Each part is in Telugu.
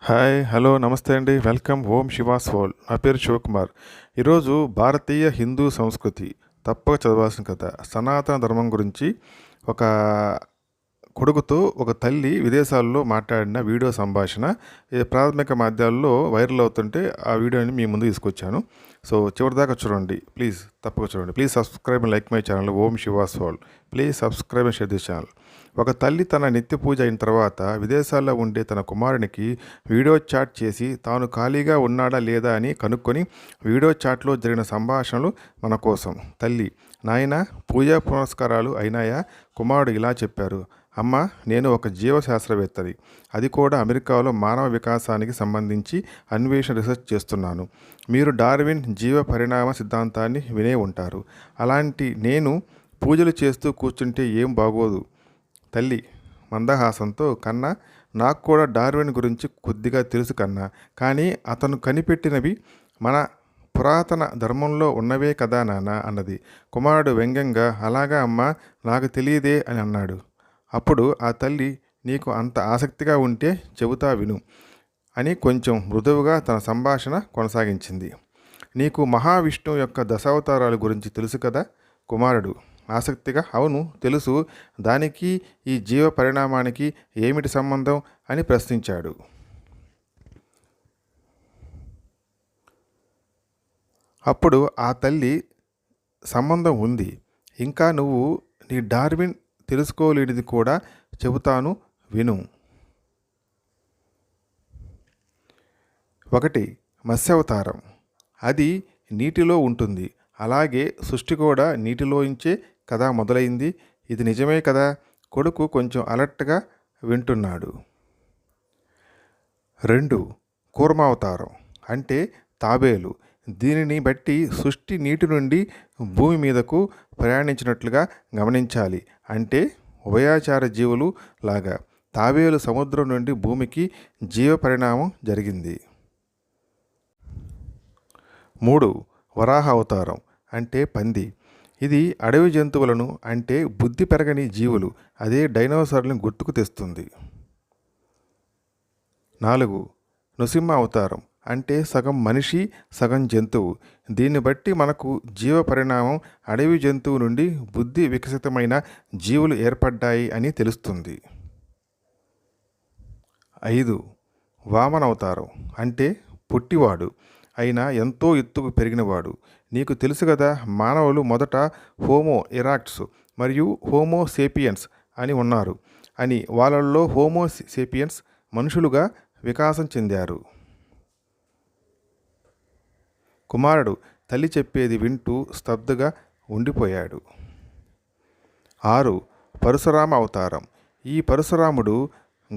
హాయ్ హలో నమస్తే అండి. వెల్కమ్. ఓం శివాస్ హోల్ నా పేరు శివకుమార్. ఈరోజు భారతీయ హిందూ సంస్కృతి తప్పక చదవాల్సిన కథ సనాతన ధర్మం గురించి ఒక కొడుకుతో ఒక తల్లి విదేశాల్లో మాట్లాడిన వీడియో సంభాషణ ప్రాథమిక మాధ్యాల్లో వైరల్ అవుతుంటే ఆ వీడియోని మీ ముందు తీసుకొచ్చాను. సో చివరిదాకా చూడండి. ప్లీజ్ తప్పక చూడండి. Please subscribe and like my channel. Om శివాస్వాల్ please subscribe and share this channel. ఒక తల్లి తన నిత్య పూజ అయిన తర్వాత విదేశాల్లో ఉండే తన కుమారునికి వీడియో చాట్ చేసి తాను ఖాళీగా ఉన్నాడా లేదా అని కనుక్కొని వీడియో చాట్లో జరిగిన సంభాషణలు మన కోసం. తల్లి నాయన పూజా పునస్కారాలు అయినాయా? కుమారుడు ఇలా చెప్పారు. అమ్మ నేను ఒక జీవశాస్త్రవేత్తది అది కూడా అమెరికాలో మానవ వికాసానికి సంబంధించి అన్వేషణ రీసెర్చ్ చేస్తున్నాను. మీరు డార్విన్ జీవ పరిణామ సిద్ధాంతాన్ని వినే ఉంటారు. అలాంటి నేను పూజలు చేస్తూ కూర్చుంటే ఏం బాగోదు. తల్లి మందహాసంతో కన్నా నాకు కూడా డార్విన్ గురించి కొద్దిగా తెలుసు కన్నా. కానీ అతను కనిపెట్టినవి మన పురాతన ధర్మంలో ఉన్నవే కదా నాన్న అన్నది. కుమారుడు వ్యంగ్యంగా అలాగా అమ్మ నాకు తెలియదే అని అన్నాడు. అప్పుడు ఆ తల్లి నీకు అంత ఆసక్తిగా ఉంటే చెబుతా విను అని కొంచెం మృదువుగా తన సంభాషణ కొనసాగించింది. నీకు మహావిష్ణువు యొక్క దశావతారాల గురించి తెలుసు కదా? కుమారుడు. ఆసక్తిగా? అవును తెలుసు. దానికి ఈ జీవ పరిణామానికి ఏమిటి సంబంధం? అని ప్రశ్నించాడు. అప్పుడు ఆ తల్లి సంబంధం ఉంది. ఇంకా నువ్వు నీ డార్విన్ తెలుసుకోలేనిది కూడా చెబుతాను విను. ఒకటి మత్స్యావతారం. అది నీటిలో ఉంటుంది. అలాగే సృష్టి కూడా నీటిలోంచే కదా మొదలైంది. ఇది నిజమే కదా? కొడుకు కొంచెం అలర్ట్గా వింటున్నాడు. రెండు కూర్మావతారం. అంటే తాబేలు. దీనిని బట్టి సృష్టి నీటి నుండి భూమి మీదకు ప్రయాణించినట్లుగా గమనించాలి. అంటే ఉభయాచార జీవులు లాగా తాబేలు సముద్రం నుండి భూమికి జీవ పరిణామం జరిగింది. మూడు వరాహ అవతారం అంటే పంది. ఇది అడవి జంతువులను అంటే బుద్ధి పెరగని జీవులు అదే డైనోసార్లను గుర్తుకు తెస్తుంది. నాలుగు నృసింహ అవతారం అంటే సగం మనిషి సగం జంతువు. దీన్ని బట్టి మనకు జీవ పరిణామం అడవి జంతువు నుండి బుద్ధి వికసితమైన జీవులు ఏర్పడ్డాయి అని తెలుస్తుంది. ఐదు. వామనవతారం అంటే పుట్టివాడు. అయినా ఎంతో ఎత్తుకు పెరిగినవాడు. నీకు తెలుసు కదా మానవులు మొదట హోమో ఇరాక్ట్స్ మరియు హోమో సేపియన్స్ అని ఉన్నారు. అని వాళ్ళల్లో హోమో సేపియన్స్ మనుషులుగా వికాసం చెందారు. కుమారుడు తల్లి చెప్పేది వింటూ స్తబ్దుగా ఉండిపోయాడు. ఆరు పరశురామ అవతారం. ఈ పరశురాముడు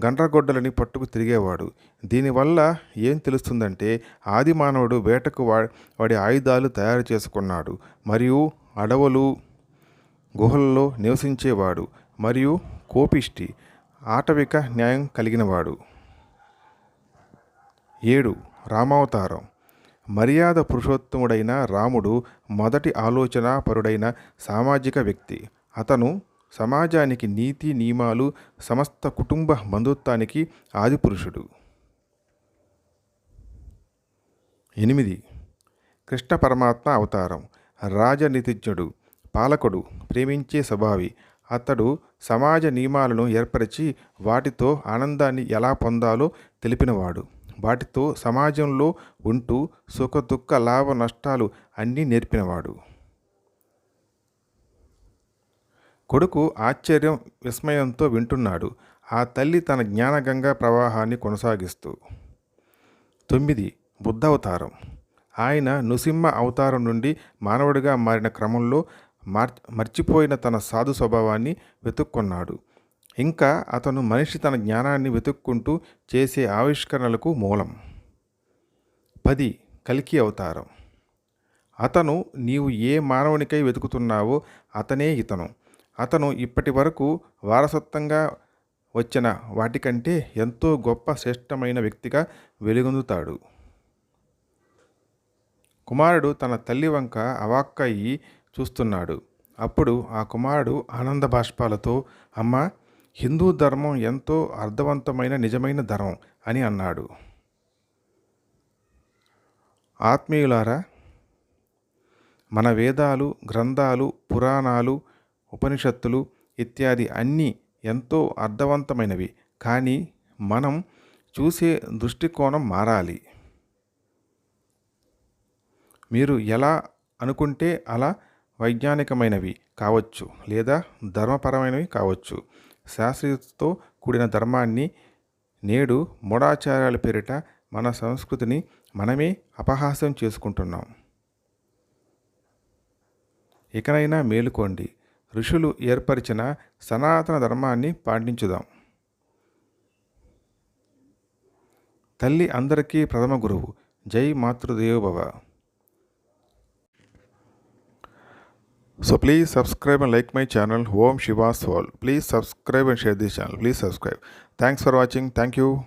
గండ్రగొడ్డలని పట్టుకు తిరిగేవాడు. దీనివల్ల ఏం తెలుస్తుందంటే ఆది మానవుడు వేటకు వా వాడి ఆయుధాలు తయారు చేసుకున్నాడు. మరియు అడవులు గుహల్లో నివసించేవాడు. మరియు కోపిష్టి ఆటవిక న్యాయం కలిగినవాడు. ఏడు రామావతారం. మర్యాద పురుషోత్తముడైన రాముడు మొదటి ఆలోచన పరుడైన సామాజిక వ్యక్తి. అతను సమాజానికి నీతి నియమాలు సమస్త కుటుంబ బంధుత్వానికి ఆదిపురుషుడు. ఎనిమిది. కృష్ణ పరమాత్మ అవతారం. రాజనీతిజ్ఞుడు పాలకుడు ప్రేమించే స్వభావి. అతడు సమాజ నియమాలను ఏర్పరిచి వాటితో ఆనందాన్ని ఎలా పొందాలో తెలిపినవాడు. వాటితో సమాజంలో ఉంటూ సుఖ దుఃఖ లాభ నష్టాలు అన్నీ నేర్పినవాడు. కొడుకు ఆశ్చర్యం విస్మయంతో వింటున్నాడు. ఆ తల్లి తన జ్ఞానగంగా ప్రవాహాన్ని కొనసాగిస్తూ. తొమ్మిది. బుద్ధవతారం. ఆయన నృసింహ అవతారం నుండి మానవుడిగా మారిన క్రమంలో మర్చిపోయిన తన సాధు స్వభావాన్ని వెతుక్కున్నాడు. ఇంకా అతను మనిషి తన జ్ఞానాన్ని వెతుక్కుంటూ చేసే ఆవిష్కరణలకు మూలం. పది. కలికి అవతారం. అతను నీవు ఏ మానవునికై వెతుకుతున్నావో అతనే ఇతను. అతను ఇప్పటి వరకు వారసత్వంగా వచ్చిన వాటికంటే ఎంతో గొప్ప శ్రేష్టమైన వ్యక్తిగా వెలుగొందుతాడు. కుమారుడు తన తల్లి వంక అవాక్కయ్యి చూస్తున్నాడు. అప్పుడు ఆ కుమారుడు ఆనంద బాష్పాలతో అమ్మ హిందూ ధర్మం ఎంతో అర్థవంతమైన నిజమైన ధర్మం అని అన్నాడు. ఆత్మీయులారా మన వేదాలు గ్రంథాలు పురాణాలు ఉపనిషత్తులు ఇత్యాది అన్నీ ఎంతో అర్థవంతమైనవి. కానీ మనం చూసే దృష్టికోణం మారాలి. మీరు ఎలా అనుకుంటే అలా వైజ్ఞానికమైనవి కావచ్చు లేదా ధర్మపరమైనవి కావచ్చు. శాస్త్రీయతతో కూడిన ధర్మాన్ని నేడు మూఢాచార్యాల పేరిట మన సంస్కృతిని మనమే అపహాస్యం చేసుకుంటున్నాం. ఇకనైనా మేలుకోండి. ఋషులు ఏర్పరిచిన సనాతన ధర్మాన్ని పాటించుదాం. తల్లి అందరికీ ప్రథమ గురువు. జై Matrudevobhava So please subscribe and like my channel Om Shiva Soul. Please subscribe and share this channel. Please subscribe. Thanks for watching. Thank you.